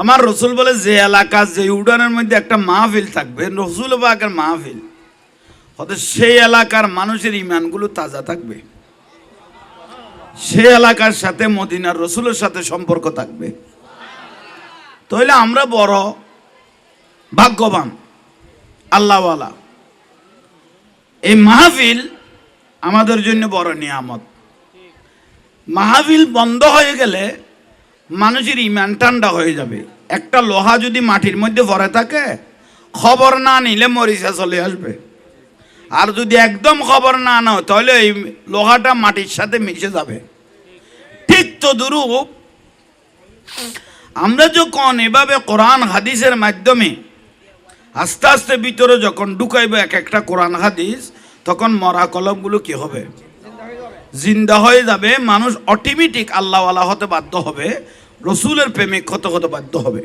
আমার রসুল বলে, যে এলাকা, যে উডানের মধ্যে একটা মাহফিল থাকবে, রসুল বাগের মাহফিল হয়তো সেই এলাকার মানুষের ইমানগুলো তাজা থাকবে। সে এলাকার সাথে মদিনার রসুলের সাথে সম্পর্ক থাকবে। তাহলে আমরা বড় ভাগ্যবান, আল্লাহওয়ালা। এই মাহফিল আমাদের জন্য বড় নিয়ামত। মাহফিল বন্ধ হয়ে গেলে মানুষের ইমান ঠান্ডা হয়ে যাবে। একটা লোহা যদি মাটির মধ্যে ভরে থাকে, খবর না নিলে মরিচা চলে আসবে। আর যদি একদম খবর না নাও, তাহলে এই লোহাটা মাটির সাথে মিশে যাবে। ঠিক তো দুরূপ আমরা যখন এভাবে কোরআন, হাদিসের মাধ্যমে আস্তে আস্তে ভিতরে যখন ঢুকাইবে এক একটা কোরআন, হাদিস, তখন মরা কলমগুলো কি হবে? জিন্দা হয়ে যাবে, মানুষ অটোমেটিক আল্লাহওয়ালা হতে বাধ্য হবে, রসুলের প্রেমিক হতে হতে বাধ্য হবে।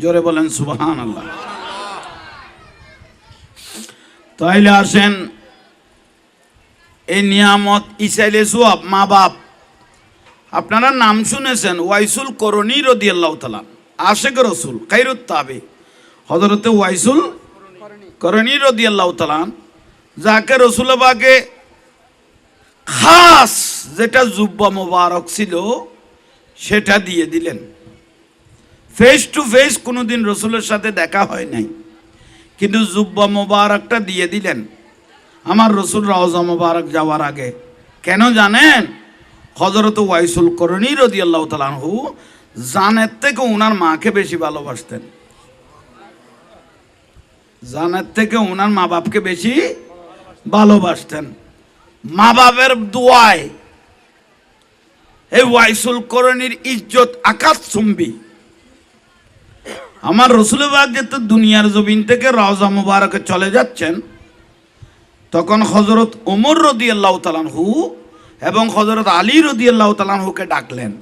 জোরে বলেন সুবাহান আল্লাহ তাইলে আসেন, এই নিয়ামত ইসাইলে সুয়াব, মা বাপ। আপনারা নাম শুনেছেন, ওয়াইসুল করণী রদি আল্লাহ তালা আশেক রসুল, খাইরুত তাবে। হজরতে ওয়াইসুল করণী রদি আল্লাহ তালা যাকে রসুলবাকে খাস যেটা জুব্বা মোবারক ছিল, সেটা দিয়ে দিলেন। ফেস টু ফেস কোনোদিন রসুলের সাথে দেখা হয় নাই। কিন্তু জুব্বা মোবারকটা দিয়ে দিলেন। আমার রসুল রওজা মোবারক যাওয়ার আগে। কেন জানেন? হজরত ওয়াইসুল করণী রদি আল্লাহ তালাহু জানের থেকে ওনার মাকে বেশি ভালোবাসতেন। জানের থেকে ওনার মা বাপকে বেশি ভালোবাসতেন। মা বাপের দোয়ায়। এই ওয়াইসুল করণীর ইজ্জত আকাশ চুম্বি। আমার রসুলবাগ যেতে দুনিয়ার জমিন থেকে রওজা মুবারকে চলে যাচ্ছেন। তখন হজরত ওমর রদি আল্লাহ তালানহু এবং হজরত আলী রদি আল্লাহ তালানহুকে ডাকলেন।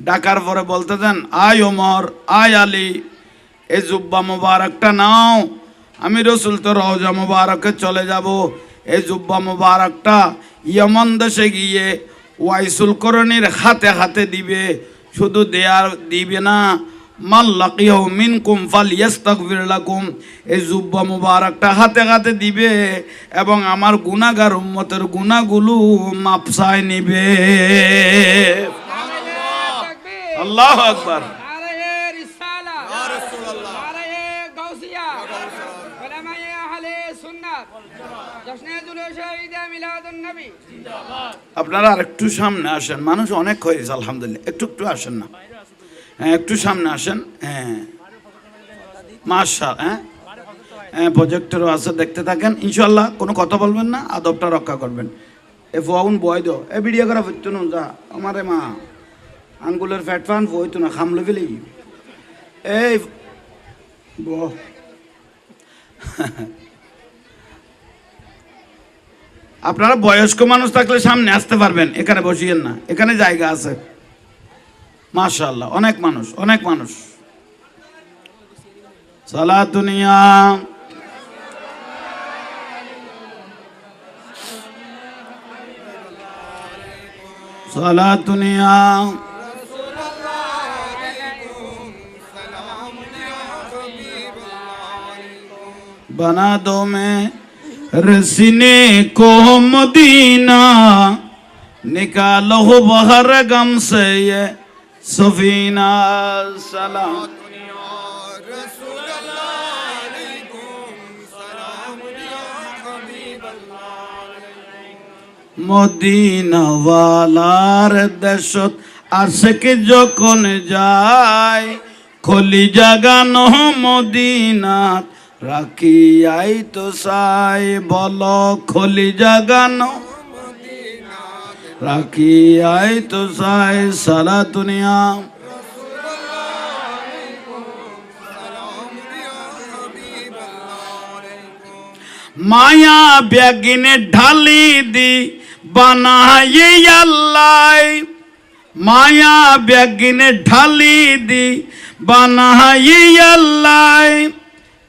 ডাকার পরে বলতে দেন, আয় ওমর, আয় আলী, এই জুব্বা মুবারকটা নাও। আমি রসুল তো রওজা মুবারকে চলে যাব। এই জুব্বা মুবারকটা ইয়মন দেশে গিয়ে ওয়াইসুল করণীর হাতে হাতে দিবে। শুধু দেয়ার দিবে না মাল্লাকিয়াও মিনকুম ফাল ইয়াস্তাগফির লাকুম। এই জুব্বা মুবারকটা হাতে হাতে দিবে এবং আমার গুনাহগার উম্মতের গুনাহগুলো মাপসায় নিবে। আল্লাহ আকবার। আপনারা আর একটু সামনে আসেন, মানুষ অনেক হয়েছে আলহামদুলিল্লাহ। একটু একটু আসেন না। হ্যাঁ একটু সামনে আসেন হ্যাঁ। মার্শাল হ্যাঁ। হ্যাঁ প্রজেক্টরও আছে, দেখতে থাকেন। ইনশাল্লাহ কোনো কথা বলবেন না, আদবটা রক্ষা করবেন। এ ফোন বয় দো এ ভিডিও করা হইতো না, যা। আমারে মা, আঙ্গুলের ফ্যাট ফান হইতো না, খামলে ফেলি। এই ব আপনারা বয়স্ক মানুষ থাকলে সামনে আসতে পারবেন এখানে বসিয়েন না এখানে জায়গা আছে মাশাআল্লাহ অনেক মানুষ অনেক মানুষ সালাতুনিয়া সালাতুনিয়া बना दो मैं रसीने को मदीना निकालो बहर गम से ये सफीना सलाम মদিনাওয়ালার দেশত আশেক যখন যায় খলি জাগানো মদিনাত রাখিয়াই তো সাই বল খলি জাগানো। রাখিয়াই তো সাই সারা দুনিয়া। মায়া ব্যাগিনে ঢালি দি বানাই মায়া ব্যাগিনে ঢালি দি বানাই আল্লাহ।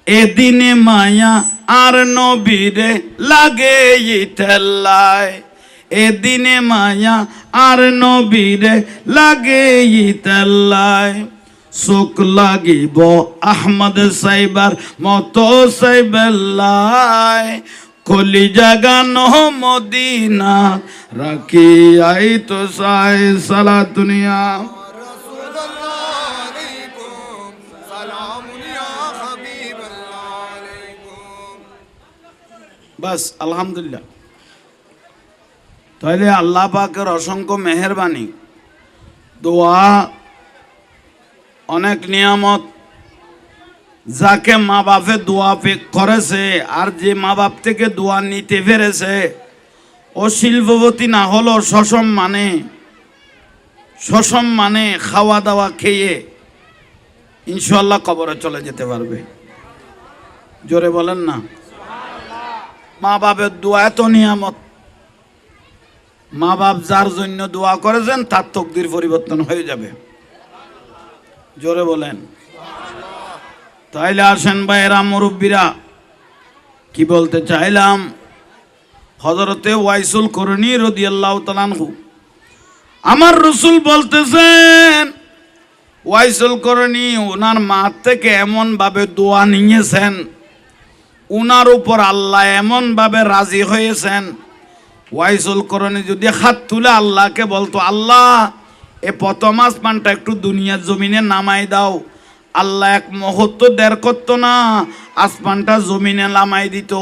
এদিনে মায়া আর নবীরে লাগে ঠেল্লায় এদিনে মায়া আর নবীরে লাগে তেল্লায়। চোখ লাগিব আহমদ সাইবার মতো সাইবেল্লাই কলি জাগানো মদিনা রাখি আই তো সাই সালা দুনিয়া। বাস, আলহামদুলিল্লাহ। তাহলে আল্লাহ পাকের অসংখ্য মেহরবানি, দোয়া, অনেক নিয়ামত, যাকে মা বাপে দোয়া করেছে আর যে মা বাপ থেকে দোয়া নিতে পেরেছে, ও শিল্পপতি না হলো সসম মানে সসম মানে খাওয়া দাওয়া খেয়ে ইনশাল্লাহ কবরে চলে যেতে পারবে। জোরে বলেন না। মা বাপের দোয়া এত নিয়ামত। মা বাপ যার জন্য দোয়া করেছেন, তার তকদির পরিবর্তন হয়ে যাবে। জোরে বলেন। তাইলে আসেন ভাইয়েরা, মুরব্বীরা, কি বলতে চাইলাম? হজরতে ওয়াইসুল করণী রদি আল্লাহ তালানহু আমার রসুল বলতেছেন, ওয়াইসুল করণী ওনার মা থেকে এমন ভাবে দোয়া নিয়েছেন উনার উপর আল্লাহ এমনভাবে রাজি হয়েছেন। ওয়াইসুল করণে যদি হাত তুলে আল্লাহকে বলতো, আল্লাহ, এ প্রথম আসমানটা একটু দুনিয়ার জমিনে নামাই দাও। আল্লাহ এক মুহূর্ত দেড় করতো না, আসমানটা জমিনে নামাই দিত।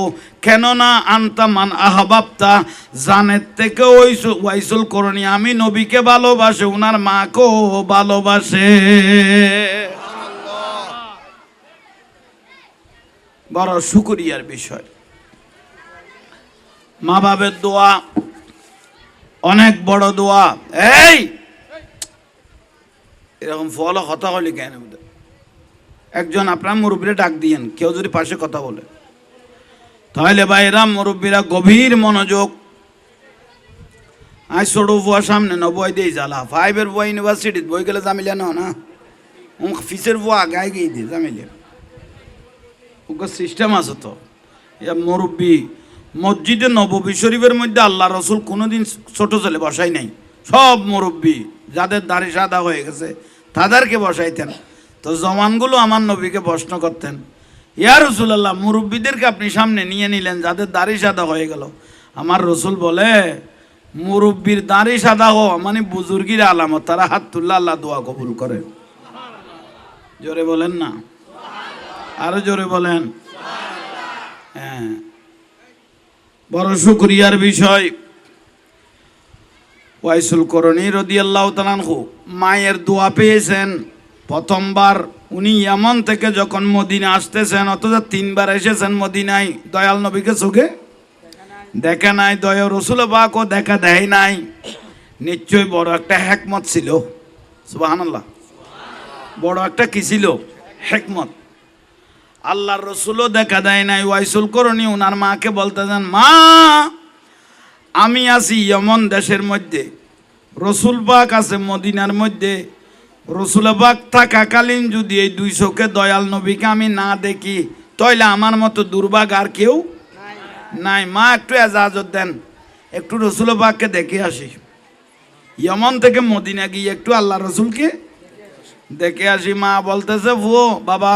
কেননা আনতা মান আহবাবতা, জানের থেকে ওই ওয়াইসুল করণী আমি নবীকে ভালোবাসে, উনার মাকেও ভালোবাসে। বড় শুকুরিয়ার বিষয়। মা বাবের দোয়া, অনেক বড় দোয়া। এই! এরকম ফল হতা হলি কেন একজন আপনার মুরব্বীরা ডাক দিয়েন, কেউ যদি পাশে কথা বলে। তাহলে ভাইরা, মুরব্বীরা গভীর মনোযোগ। আজ ছোট বুয়া সামনে ন, বই দিয়ে জ্বালা। ফাইভের বুয়া ইউনিভার্সিটিত বই গেলে জামিলা না। ফিসের বুয়া আগে আগে দিয়ে জামিলিয়া ওকে সিস্টেম আছে তো। ইয়া মুরব্বী, মসজিদে নববী শরীফের মধ্যে আল্লাহ রসুল কোনোদিন ছোট ছেলে বসাই নাই। সব মুরব্বী, যাদের দাড়ি সাদা হয়ে গেছে, তাদেরকে বসাইতেন। তো জমানগুলো আমার নবীকে প্রশ্ন করতেন, ইয়া রসুলাল্লাহ, মুরব্বীদেরকে আপনি সামনে নিয়ে নিলেন, যাদের দাড়ি সাদা হয়ে গেল? আমার রসুল বলে, মুরব্বীর দাড়ি সাদা হো মানে বুজুর্গির আলামত, তারা হাত তুল্লা আল্লাহ দোয়া কবুল করে। জোরে বলেন না। আরও জোরে বলেন। হ্যাঁ। বড় শুক্রিয়ার বিষয়, ওয়াইসুল করণী রদি আল্লাহ তালানহু মায়ের দোয়া পেয়েছেন। প্রথমবার উনি এমন থেকে যখন মদিনা আসতেছেন, অথচ তিনবার এসেছেন মদিনায়, দয়াল নবীকে চোখে দেখে নাই দয়া রসুল বাকও দেখা দেয় নাই। নিশ্চয়ই বড় একটা হেকমত ছিল। সুবাহান্লাহ বড় একটা কি ছিল? হেকমত। আল্লাহর রসুলও দেখা দেয় নাই, ওয়াইসুল করনি ওনার মাকে বলতেছেন মা, আমি আছি ইয়মন দেশের মধ্যে, রসুল পাক আছে মদিনার মধ্যে, রসুল পাক থাকাকালীন যদি এই দুই চোখে দয়াল নবীকে আমি না দেখি, তাইলে আমার মতো দুর্ভাগ আর কেউ নাই। মা, একটু এজাজত দেন, একটু রসুল পাককে দেখে আসি। ইয়মন থেকে মদিনা গিয়ে একটু আল্লাহ রসুলকে দেখে আসি। মা বলতেছে, ভুয়ো, বাবা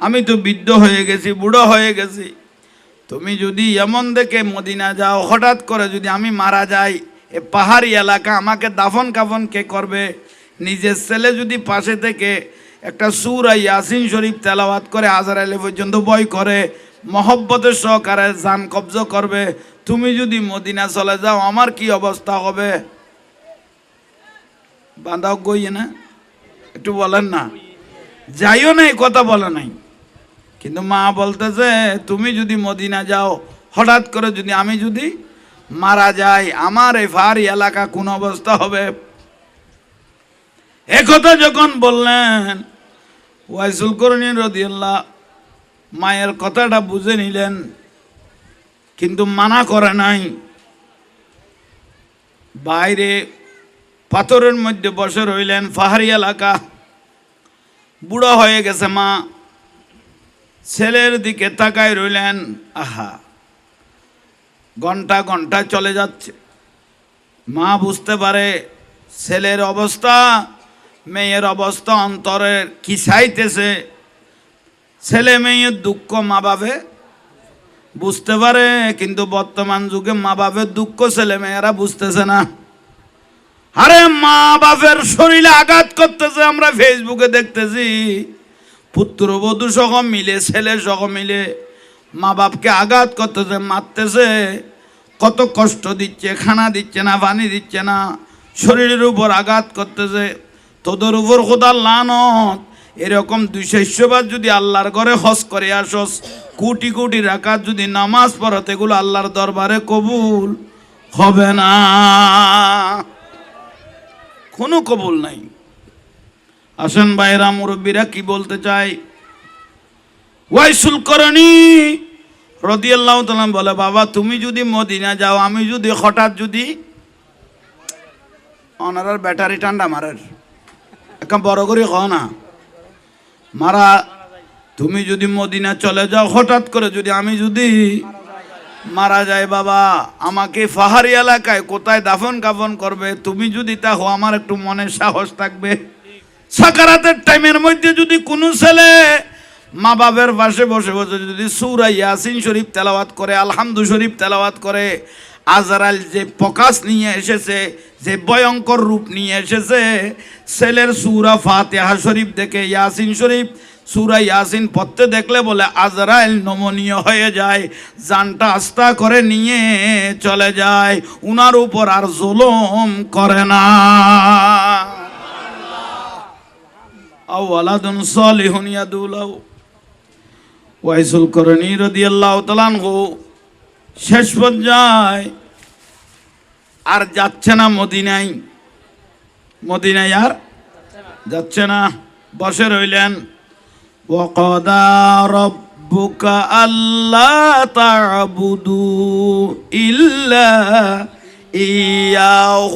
আমি তো বৃদ্ধ হয়ে গেছি, বুড়ো হয়ে গেছি। তুমি যদি এমন দেখে মদিনা যাও, হঠাৎ করে যদি আমি মারা যাই, এ পাহাড়ি এলাকা আমাকে দাফন কাফন কে করবে? নিজের ছেলে যদি পাশে থেকে একটা সুর আর ইয়াসিন শরীফ তেলাওয়াত করে হাজার আলী পর্যন্ত বই করে, মহব্বতের সহকারে জান কবজ করবে, তুমি যদি মদিনা চলে যাও, আমার কি অবস্থা হবে? বাঁধাও গইয়ে না, একটু বলেন না। যাইও না কথা বলে নাই। কিন্তু মা বলতেছে, তুমি যদি মদিনা যাও, হঠাৎ করে যদি আমি যদি মারা যাই, আমার এই ফারি এলাকা কোন অবস্থা হবে? একথা যখন বললেন, ওয়াইসুল করণী রদিয়াল্লাহ মায়ের কথাটা বুঝে নিলেন, কিন্তু মানা করে নাই। বাইরে পাথরের মধ্যে বসে রইলেন, পাহাড়ি এলাকা। বুড়ো হয়ে গেছে মা। ছেলের দিকে তাকায় রইলেন, আহা, ঘণ্টা ঘণ্টা চলে যাচ্ছে। মা বুঝতে পারে ছেলের অবস্থা, মেয়ের অবস্থা অন্তরের কি চাইতেছে। ছেলে মেয়ের দুঃখ মা বাবে বুঝতে পারে, কিন্তু বর্তমান যুগে মা বাপের দুঃখ ছেলে মেয়েরা বুঝতেছে না। আরে মা বাপের শরীরে আঘাত করতেছে, আমরা ফেসবুকে দেখতেছি। পুত্রবধূ সহ মিলে, ছেলে সহ মিলে মা বাপকে আঘাত করতেছে, মারতেছে। কত কষ্ট দিচ্ছে, খানা দিচ্ছে না, পানি দিচ্ছে না, শরীরের উপর আঘাত করতেছে। তোদের উপর খোদার লানত। এরকম দুই বার যদি আল্লাহর ঘরে হস করে আসস, কোটি কোটি রাকাত যদি নামাজ পড়ত এগুলো আল্লাহর দরবারে কবুল হবে না। কোনো কবুল নাই। আসেন ভাইরা, মুরব্বীরা, কি বলতে চাই? ওয়াইসুল করণী রদিয়াল্লাহ তালাম বলে, বাবা, তুমি যদি মদিনা যাও, আমি যদি হঠাৎ যদি অনারার ব্যাটারি ঠান্ডা মারের একটা বড় করে হ না। মারা, তুমি যদি মদিনা চলে যাও, হঠাৎ করে যদি আমি যদি মারা যায় বাবা, আমাকে পাহাড়ি এলাকায় কোথায় দাফন কাফন করবে? তুমি যদি তা হো আমার একটু মনে সাহস থাকবে। সাকারাতের টাইমের মধ্যে যদি কোনো ছেলে মা বাবের পাশে বসে বসে যদি সুরা ইয়াসিন শরীফ তেলাওয়াত করে, আলহামদু শরীফ তেলাওয়াত করে আজরাল যে প্রকাশ নিয়ে এসেছে, যে ভয়ঙ্কর রূপ নিয়ে এসেছে, ছেলের সুরা ফাতেহা শরীফ দেখে, ইয়াসিন শরীফ সুরা ইয়াসিন পড়তে দেখলে বলে আজরাইল নমনীয় হয়ে যায়, জানটা আস্তা করে নিয়ে চলে যায়, উনার উপর আর জুলুম করে না। আওয়ালাদুন সালিহুন ইয়াদুলাউ ওয়াইসুল করণী রাদিয়াল্লাহু তাআলা আনহু শেষ পর্যায়ে আর যাচ্ছে না মদিনায় মদিনায় আর যাচ্ছে না বসে রইলেন وقضى ربك ألا تعبدوا إلا إياه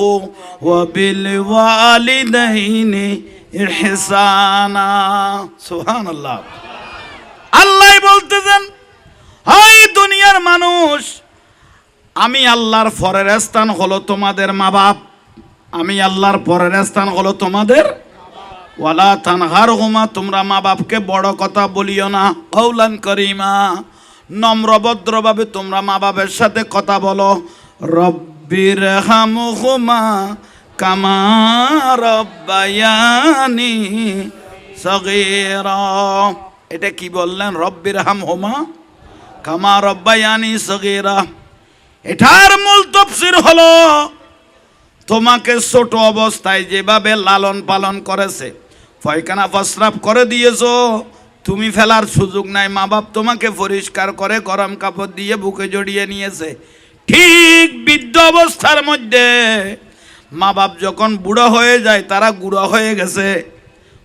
وبالوالدين ইহসানা। সুবহানাল্লাহ। আল্লাহ বলতেছেন হাই দুনিয়ার মানুষ, আমি আল্লাহর পরের স্থান হলো তোমাদের মা বাপ আমি আল্লাহর পরের স্থান হলো তোমাদের ওয়ালা থানহার হুমা তোমরা মা বাপকে বড় কথা বলিও না কৌলান করিমা। নম্রভদ্রভাবে তোমরা মা বাপের সাথে কথা বলো। রব্বির হামু হুমা কামা রব্বায়ানি সগীরা। এটা কি বললেন? রব্বির হাম হোমা। কামা রব্বায়ানি সগীরা। এটার মূল তফসির হলো, তোমাকে ছোট অবস্থায় যেভাবে লালন পালন করেছে, ফয়খানা প্রস্রাব করে দিয়েছ, তুমি ফেলার সুযোগ নাই মা বাপ তোমাকে পরিষ্কার করে গরম কাপড় দিয়ে বুকে জড়িয়ে নিয়েছে। ঠিক বৃদ্ধ অবস্থার মধ্যে মা বাপ যখন বুড়ো হয়ে যায় তারা গুঁড়ো হয়ে গেছে।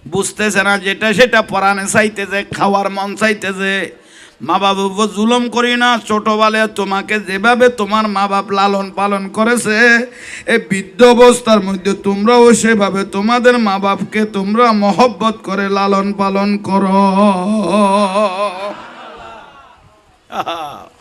বুঝতেছে না যেটা সেটা পরাণে চাইতেছে খাওয়ার মন চাইতেছে। মা বাপ জুলুম করি না ছোটবেলে তোমাকে যেভাবে তোমার মা বাপ লালন পালন করেছে এই বৃদ্ধ অবস্থার মধ্যে তোমরাও সেভাবে তোমাদের মা বাপকে তোমরা মহব্বত করে লালন পালন করো।